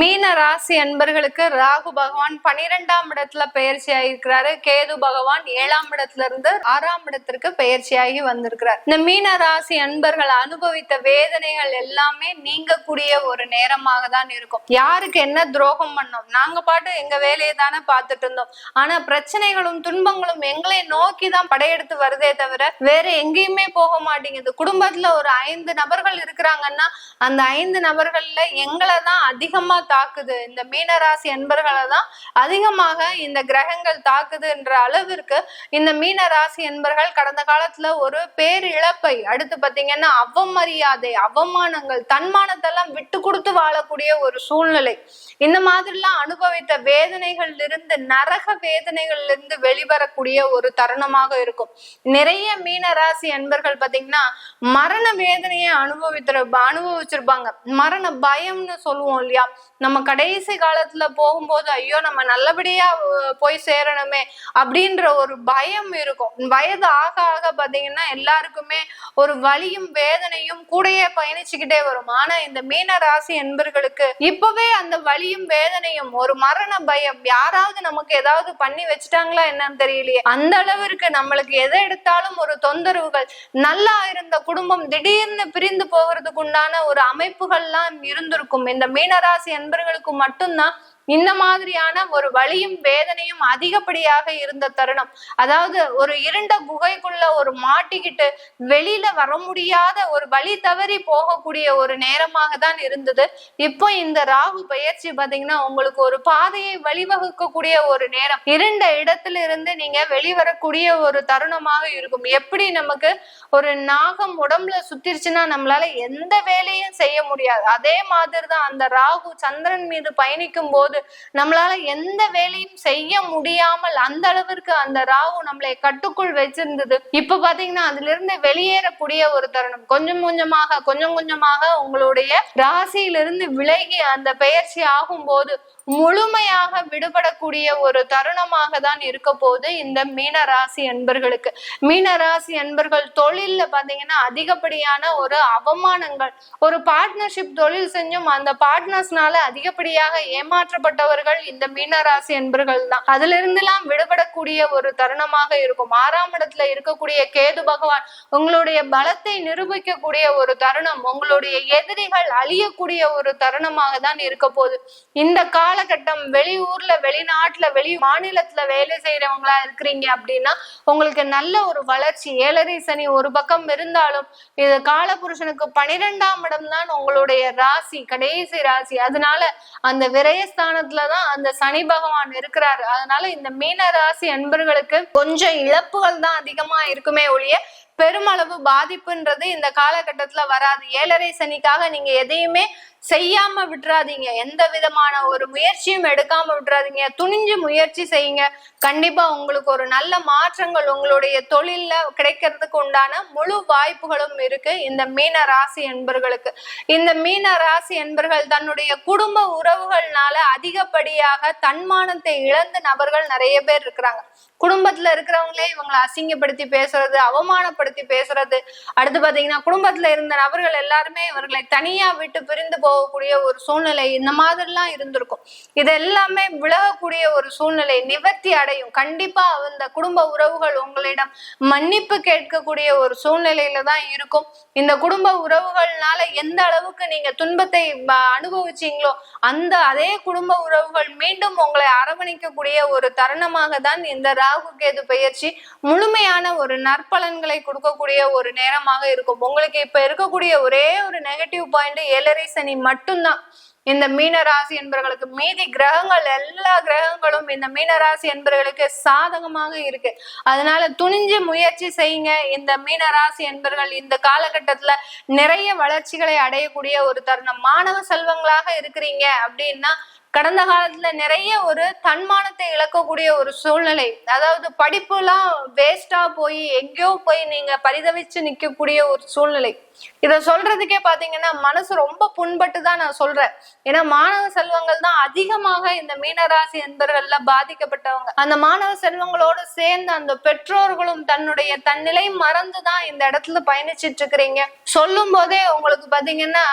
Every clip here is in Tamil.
மீன ராசி அன்பர்களுக்கு ராகு பகவான் பனிரெண்டாம் இடத்துல பயிற்சி ஆகிருக்கிறாரு கேது பகவான் ஏழாம் இடத்துல இருந்து ஆறாம் இடத்திற்கு பயிற்சியாகி வந்திருக்கிறார். இந்த மீன ராசி அன்பர்கள் அனுபவித்த வேதனைகள் எல்லாமே நீங்கக்கூடிய ஒரு நேரமாக தான் இருக்கும். யாருக்கு என்ன துரோகம் பண்ணோம்? நாங்க பாட்டு எங்க வேலையை தானே பார்த்துட்டு இருந்தோம். ஆனா பிரச்சனைகளும் துன்பங்களும் எங்களை நோக்கி தான் படையெடுத்து வருதே தவிர வேற எங்கேயுமே போக மாட்டேங்குது. குடும்பத்துல ஒரு ஐந்து நபர்கள் இருக்கிறாங்கன்னா அந்த ஐந்து நபர்கள்ல எங்களை தான் அதிகமா தாக்குது. இந்த மீனராசி என்பர்களை தான் அதிகமாக இந்த கிரகங்கள் தாக்குதுன்ற அளவிற்கு இந்த மீனராசி என்பர்கள் கடந்த காலத்துல ஒரு பேரிழப்பை அடுத்து பாத்தீங்கன்னா அவமரியாதை அவமானங்கள் தன்மானத்தெல்லாம் விட்டு கொடுத்து வாழக்கூடிய ஒரு சூழ்நிலை. இந்த மாதிரிலாம் அனுபவித்த வேதனைகள்ல இருந்து நரக வேதனைகள்ல இருந்து வெளிவரக்கூடிய ஒரு தருணமாக இருக்கும். நிறைய மீனராசி என்பர்கள் பாத்தீங்கன்னா மரண வேதனையை அனுபவித்திரு அனுபவிச்சிருப்பாங்க. மரண பயம்னு சொல்லுவோம் இல்லையா? நம்ம கடைசி காலத்துல போகும்போது ஐயோ நம்ம நல்லபடியா போய் சேரணுமே அப்படின்ற ஒரு பயம் இருக்கும். வயது ஆக ஆக பாத்தீங்கன்னா எல்லாருக்குமே ஒரு வலியும் வேதனையும் கூடயே பயணிச்சுக்கிட்டே வரும். ஆனா இந்த மீன ராசி என்பர்களுக்கு இப்பவே அந்த வலியும் வேதனையும் ஒரு மரண பயம் யாராவது நமக்கு ஏதாவது பண்ணி வச்சுட்டாங்களா என்னன்னு தெரியலையே. அந்த அளவிற்கு நம்மளுக்கு எதை எடுத்தாலும் ஒரு தொந்தரவுகள் நல்லா இருந்த குடும்பம் திடீர்னு பிரிந்து போகிறதுக்கு உண்டான ஒரு அமைப்புகள்லாம் இருந்திருக்கும். இந்த மீனராசி என்ப நண்பர்களுக்கு மட்டும்தான் இந்த மாதிரியான ஒரு வலியும் வேதனையும் அதிகப்படியாக இருந்த தருணம். அதாவது ஒரு இருண்ட குகைக்குள்ள ஒரு மாட்டிக்கிட்டு வெளியில வர முடியாத ஒரு வழி தவறி போகக்கூடிய ஒரு நேரமாக தான் இருந்தது. இப்போ இந்த ராகு பயிற்சி பாத்தீங்கன்னா உங்களுக்கு ஒரு பாதையை வழிவகுக்கக்கூடிய ஒரு நேரம். இருண்ட இடத்துல இருந்து நீங்க வெளிவரக்கூடிய ஒரு தருணமாக இருக்கும். எப்படி நமக்கு ஒரு நாகம் உடம்புல சுத்திருச்சுன்னா நம்மளால எந்த வேலையும் செய்ய முடியாது. அதே மாதிரி தான் அந்த ராகு சந்திரன் மீது பயணிக்கும் போது நம்மளால எந்த வேலையும் செய்ய முடியாமல் அந்த அளவிற்கு அந்த ராகு நம்மளை கட்டுக்குள் வச்சிருந்தது. இப்ப பாத்தீங்கன்னா அதுல இருந்து வெளியேறக்கூடிய ஒரு தருணம். கொஞ்சம் கொஞ்சமாக கொஞ்சம் கொஞ்சமாக உங்களுடைய ராசியிலிருந்து விலகி அந்த பெயர்ச்சி ஆகும் போது முழுமையாக விடுபடக்கூடிய ஒரு தருணமாக தான் இருக்க போது இந்த மீன ராசி அன்பர்களுக்கு. மீன ராசி அன்பர்கள் தொழில்ல பாத்தீங்கன்னா அதிகப்படியான ஒரு அவமானங்கள் ஒரு பார்ட்னர்ஷிப் தொழில் செஞ்சும் அந்த பார்ட்னர்ஸ்னால அதிகப்படியாக ஏமாற்றப்பட்டவர்கள் இந்த மீனராசி என்பர்கள் தான். அதுல இருந்தெல்லாம் விடுபடக்கூடிய ஒரு தருணமாக இருக்கும். ஆறாம் இடத்துல இருக்கக்கூடிய கேது பகவான் உங்களுடைய பலத்தை நிரூபிக்கக்கூடிய ஒரு தருணம் உங்களுடைய எதிரிகள் அழியக்கூடிய ஒரு தருணமாக தான் இருக்க போகுது. இந்த காலகட்டம் வெளியூர்ல வெளிநாட்டுல வெளி மாநிலத்துல வேலை செய்யறவங்களா இருக்கிறீங்க அப்படின்னா உங்களுக்கு நல்ல ஒரு வளர்ச்சி ஏழரை சனி ஒரு பக்கம் இருந்தாலும் இது காலபுருஷனுக்கு பனிரெண்டாம் இடம் தான் உங்களுடைய ராசி கடைசி ராசி. அதனால அந்த விரயஸ்தான தான் அந்த சனி பகவான் இருக்கிறாரு. அதனால இந்த மீன ராசி அன்பர்களுக்கு கொஞ்சம் இழப்புகள் தான் அதிகமா இருக்குமே ஒழிய பெருமளவு பாதிப்புன்றது இந்த காலகட்டத்துல வராது. ஏழரை சனிக்காக நீங்க எதையுமே செய்யாம விட்டுறாதீங்க. எந்த விதமான ஒரு முயற்சியும் எடுக்காம விட்டுறாதீங்க. துணிஞ்சு முயற்சி செய்யுங்க. கண்டிப்பா உங்களுக்கு ஒரு நல்ல மாற்றங்கள் உங்களுடைய தொழில்ல கிடைக்கிறதுக்கு உண்டான முழு வாய்ப்புகளும் இருக்கு. இந்த மீன ராசி என்பர்களுக்கு. இந்த மீன ராசி என்பர்கள் தன்னுடைய குடும்ப உறவுகள்னால அதிகப்படியாக தன்மானத்தை இழந்த நபர்கள் நிறைய பேர் இருக்கிறாங்க. குடும்பத்துல இருக்கிறவங்களே இவங்களை அசிங்கப்படுத்தி பேசுறது அவமானப்படுத்தி பேசுறது. அடுத்து பாத்தீங்கன்னா குடும்பத்துல இருந்த நபர்கள் எல்லாருமே இவர்களை தனியா விட்டு பிரிந்து போகக்கூடிய ஒரு சூழ்நிலை இந்த மாதிரிலாம் இருந்திருக்கும். இது எல்லாமே விலகக்கூடிய ஒரு சூழ்நிலை நிவர்த்தி அடையும். கண்டிப்பா அந்த குடும்ப உறவுகள் உங்களிடம் மன்னிப்பு கேட்கக்கூடிய ஒரு சூழ்நிலையில தான் இருக்கும். இந்த குடும்ப உறவுகள்னால எந்த அளவுக்கு நீங்க துன்பத்தை அனுபவிச்சீங்களோ அந்த அதே குடும்ப உறவுகள் மீண்டும் உங்களை அரவணைக்கக்கூடிய ஒரு தருணமாக தான் இந்த ராகு கேது பயிற்சி முழுமையான ஒரு நற்பலன்களை கொடுக்கக்கூடிய ஒரு நேரமாக இருக்கும். உங்களுக்கு இப்ப இருக்கக்கூடிய ஒரே ஒரு நெகட்டிவ் பாயிண்ட் ஏழரை சனி மட்டும்தான். இந்த மீனராசி என்பவர்களுக்கு மீதி கிரகங்கள் எல்லா கிரகங்களும் இந்த மீனராசி என்பவர்களுக்கு சாதகமாக இருக்கு. அதனால துணிஞ்சு முயற்சி செய்யுங்க. இந்த மீனராசி என்பர்கள் இந்த காலகட்டத்துல நிறைய வளர்ச்சிகளை அடையக்கூடிய ஒரு தருணம். மாணவ செல்வங்களாக இருக்கிறீங்க அப்படின்னா கடந்த காலத்துல நிறைய ஒரு தன்மானத்தை இழக்கக்கூடிய ஒரு சூழ்நிலை. அதாவது படிப்புலாம் வேஸ்டா போய் எங்கேயோ போய் நீங்க பரிதவிச்சு நிக்கக்கூடிய ஒரு சூழ்நிலை. இத சொல்றதுக்கே பாத்தீங்கன்னா மனசு ரொம்ப புண்பட்டு தான் நான் சொல்றேன். ஏன்னா மாணவ செல்வங்கள் தான் அதிகமாக இந்த மீனராசி என்பர்கள்ல பாதிக்கப்பட்டவங்க. அந்த மாணவ செல்வங்களோடு சேர்ந்து அந்த பெற்றோர்களும் தன்னுடைய தன்னிலை மறந்துதான் இந்த இடத்துல பயணிச்சிட்டு இருக்கிறீங்க சொல்லும் போதே உங்களுக்கு பாத்தீங்கன்னா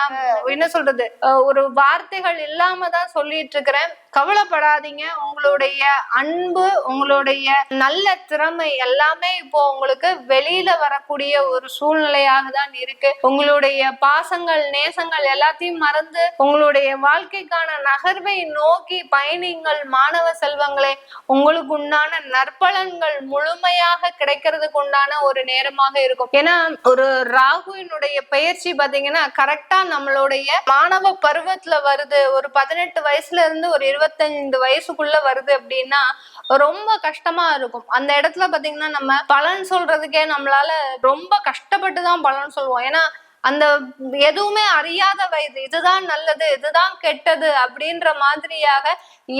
என்ன சொல்றது ஒரு வார்த்தைகள் இல்லாம தான் சொல்லிட்டு இருக்கிறேன். கவலைப்படாதீங்க. உங்களுடைய அன்பு உங்களுடைய நல்ல திறமை எல்லாமே இப்போ உங்களுக்கு வெளியில வரக்கூடிய ஒரு சூழ்நிலையாக தான் இருக்கு. உங்களுடைய பாசங்கள் நேசங்கள் எல்லாத்தையும் மறந்து உங்களுடைய வாழ்க்கைக்கான நகர்வை நோக்கி பயணிங்கள் மாணவ செல்வங்களே. உங்களுக்கு உண்டான நற்பலன்கள் முழுமையாக கிடைக்கிறதுக்கு உண்டான ஒரு நேரமாக இருக்கும். ஏன்னா ஒரு ராகுவினுடைய பயிற்சி பாத்தீங்கன்னா கரெக்டா நம்மளுடைய மாணவ பருவத்துல வருது. ஒரு பதினெட்டு வயசுல இருந்து ஒரு இருபத்தஞ்சு வயசுக்குள்ள வருது அப்படின்னா ரொம்ப கஷ்டமா இருக்கும். அந்த இடத்துல பாத்தீங்கன்னா நம்ம பலன் சொல்றதுக்கே நம்மளால ரொம்ப கஷ்டப்பட்டு தான் பலன் சொல்லுவோம் ஏன்னா அந்த எதுவுமே அறியாத வயது இதுதான் நல்லது இதுதான் கெட்டது அப்படின்ற மாதிரியாக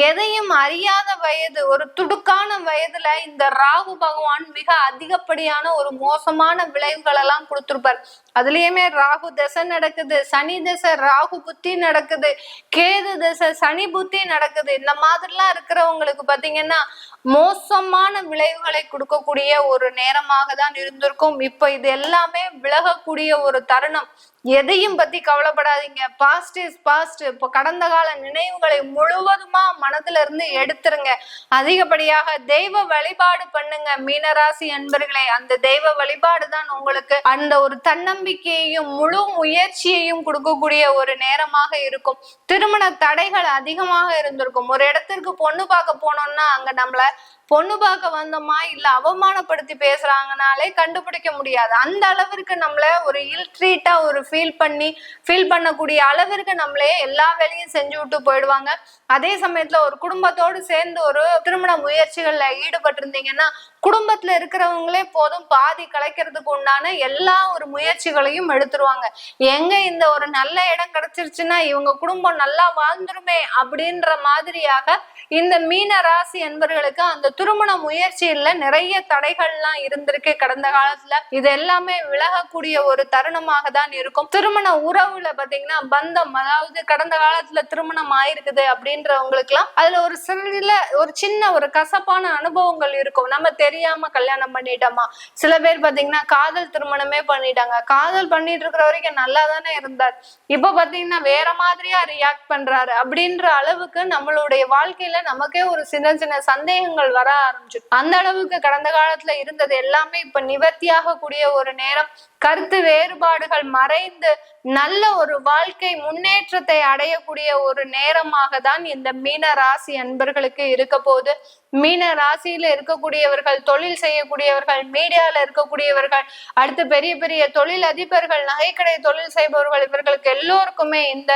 எதையும் அறியாத வயது ஒரு துடுக்கான வயதுல இந்த ராகு பகவான் மிக அதிகப்படியான ஒரு மோசமான விளைவுகள் எல்லாம் கொடுத்துருப்பார். அதுலயுமே ராகு தசை நடக்குது சனி தசை ராகு புத்தி நடக்குது கேது தசை சனி புத்தி நடக்குது. இந்த மாதிரிலாம் இருக்கிறவங்களுக்கு பாத்தீங்கன்னா மோசமான விளைவுகளை கொடுக்கக்கூடிய ஒரு நேரமாக தான் இருந்திருக்கும். இப்ப இது எல்லாமே விலகக்கூடிய ஒரு தருணம். எதையும் பத்தி கவலைப்படாதீங்க. பாஸ்ட் இஸ் பாஸ்ட் இப்போ கடந்த கால நினைவுகளை முழுவதுமா மனதுல இருந்து எடுத்துருங்க. அதிகப்படியாக தெய்வ வழிபாடு பண்ணுங்க. மீனராசி அன்பர்களே அந்த தெய்வ வழிபாடு தான் உங்களுக்கு அந்த ஒரு தன்னம்பிக்கையையும் முழு முயற்சியையும் கொடுக்கக்கூடிய ஒரு நேரமாக இருக்கும். திருமண தடைகள் அதிகமாக இருந்திருக்கும். ஒரு இடத்திற்கு பொண்ணு பார்க்க போனோம்னா அங்க நம்மள பொண்ணு பார்க்க வந்தோமா இல்ல அவமானப்படுத்தி பேசுறாங்கனாலே கண்டுபிடிக்க முடியாது. அந்த அளவிற்கு நம்மள ஒரு இல் ட்ரீட்டா ஒரு ஃபீல் பண்ணி ஃபீல் பண்ணக்கூடிய அளவிற்கு நம்மளே எல்லா வேலையும் செஞ்சு விட்டு போயிடுவாங்க. அதே சமயத்துல ஒரு குடும்பத்தோடு சேர்ந்து ஒரு திருமண முயற்சிகள்ல ஈடுபட்டிருந்தீங்கன்னா குடும்பத்துல இருக்கிறவங்களே போதும். பாதி கலைக்கிறதுக்கு உண்டான எல்லா ஒரு முயற்சிகளையும் எடுத்துருவாங்க. எங்க இந்த ஒரு நல்ல இடம் கிடைச்சிருச்சுன்னா இவங்க குடும்பம் நல்லா வாழ்ந்துருமே அப்படின்ற மாதிரியாக இந்த மீன ராசி என்பர்களுக்கு அந்த திருமண முயற்சியில நிறைய தடைகள்லாம் இருந்திருக்கு கடந்த காலத்துல. இது எல்லாமே விலகக்கூடிய ஒரு தருணமாக தான் இருக்கும். திருமண உறவுல பாத்தீங்கன்னா பந்தம் அதாவது கடந்த காலத்துல திருமணம் ஆயிருக்குது அப்படின்றவங்களுக்கு எல்லாம் அதுல ஒரு சில ஒரு சின்ன ஒரு கசப்பான அனுபவங்கள் இருக்கும். நம்ம தெரியாம கல்யாணம் பண்ணிட்டோமா? சில பேர் பாத்தீங்கன்னா காதல் திருமணமே பண்ணிட்டாங்க. காதல் பண்ணிட்டு இருக்கிற வரைக்கும் நல்லா தானே இருந்தார். இப்ப பாத்தீங்கன்னா வேற மாதிரியா ரியாக்ட் பண்றாரு. அப்படின்ற அளவுக்கு நம்மளுடைய வாழ்க்கையில நமக்கே ஒரு சின்ன சின்ன சந்தேகங்கள் வர ஆரம்பிச்சு அந்த அளவுக்கு கடந்த காலத்துல இருந்தது எல்லாமே இப்ப நிவர்த்தியாக கூடிய ஒரு நேரம். கருத்து வேறுபாடுகள் மறைந்து நல்ல ஒரு வாழ்க்கை முன்னேற்றத்தை அடையக்கூடிய ஒரு நேரமாக தான் இந்த மீன ராசி அன்பர்களுக்கு இருக்க போது மீன ராசியில இருக்கக்கூடியவர்கள் தொழில் செய்யக்கூடியவர்கள் மீடியால இருக்கக்கூடியவர்கள் அடுத்து பெரிய பெரிய தொழில் அதிபர்கள் நகைக்கடை தொழில் செய்பவர்கள் இவர்களுக்கு எல்லோருக்குமே இந்த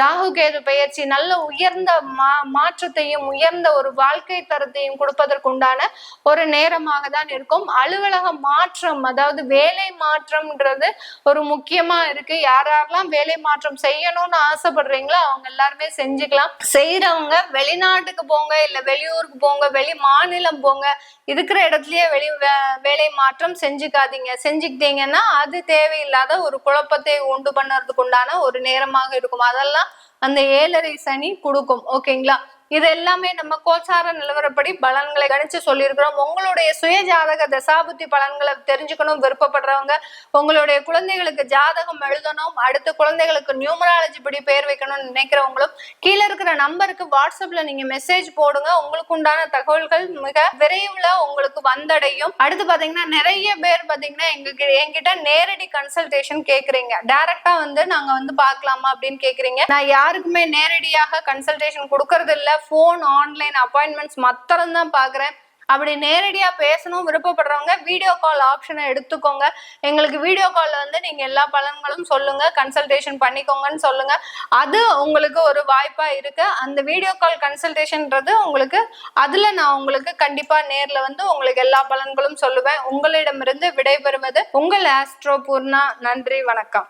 ராகு கேது பயிற்சி நல்ல உயர்ந்த மா மாற்றத்தையும் உயர்ந்த ஒரு வாழ்க்கை தரத்தையும் கொடுப்பதற்குண்டான ஒரு நேரமாக தான் இருக்கும். அலுவலக மாற்றம் அதாவது வேலை மாற்றம்ன்றது ஒரு முக்கியமா இருக்கு. யாரெல்லாம் வேலை மாற்றம் செய்யணும்னு ஆசைப்படுறீங்களோ அவங்க எல்லாருமே செஞ்சுக்கலாம். செய்யறவங்க வெளிநாட்டுக்கு போங்க இல்ல வெளியூருக்கு போங்க வெளி மாநிலம் போங்க. இருக்கிற இடத்துலயே வெளி வேலை மாற்றம் செஞ்சுக்காதீங்க. செஞ்சுக்கிட்டீங்கன்னா அது தேவையில்லாத ஒரு குழப்பத்தை உண்டு பண்ணுறதுக்கு உண்டான ஒரு நேரமாக இருக்கும். அதெல்லாம் அந்த ஏழரை சனி கொடுக்கும். ஓகேங்களா? இது எல்லாமே நம்ம கோச்சார நிலவரப்படி பலன்களை கணிச்சு சொல்லியிருக்கிறோம். உங்களுடைய சுய ஜாதக தசாபுத்தி பலன்களை தெரிஞ்சுக்கணும் விருப்பப்படுறவங்க. உங்களுடைய குழந்தைகளுக்கு ஜாதகம் எழுதணும் அடுத்து குழந்தைகளுக்கு நியூமராலஜி படி பேர் வைக்கணும்னு நினைக்கிறவங்களும் கீழே இருக்கிற நம்பருக்கு வாட்ஸ்அப்ல நீங்க மெசேஜ் போடுங்க. உங்களுக்கு உண்டான தகவல்கள் மிக விரைவில் உங்களுக்கு வந்தடையும். அடுத்து பாத்தீங்கன்னா நிறைய பேர் பாத்தீங்கன்னா எங்க என்கிட்ட நேரடி கன்சல்டேஷன் கேக்குறீங்க. டைரக்டா வந்து நாங்க வந்து பாக்கலாமா அப்படின்னு கேக்குறீங்க. நான் யாருக்குமே நேரடியாக கன்சல்டேஷன் கொடுக்கறது இல்லை ஃபோன் ஆன்லைன் அப்பாயின்மெண்ட்ஸ் மத்திரம் தான் பார்க்குறேன். அப்படி நேரடியா பேசணும் விருப்பப்படுறவங்க வீடியோ கால் ஆப்ஷனை எடுத்துக்கோங்க. எங்களுக்கு வீடியோ கால்ல வந்து நீங்க எல்லா பலன்களும் சொல்லுங்க கன்சல்டேஷன் பண்ணிக்கோங்கன்னு சொல்லுங்க. அது உங்களுக்கு ஒரு வாய்ப்பா இருக்கு. அந்த வீடியோ கால் கன்சல்டேஷன்ன்றது உங்களுக்கு அதுல நான் உங்களுக்கு கண்டிப்பா நேர்ல வந்து உங்களுக்கு எல்லா பலன்களும் சொல்லுவேன். உங்களிடமிருந்து விடைபெறுவது உங்கள் ஆஸ்ட்ரோ பூர்ணா நன்றி வணக்கம்.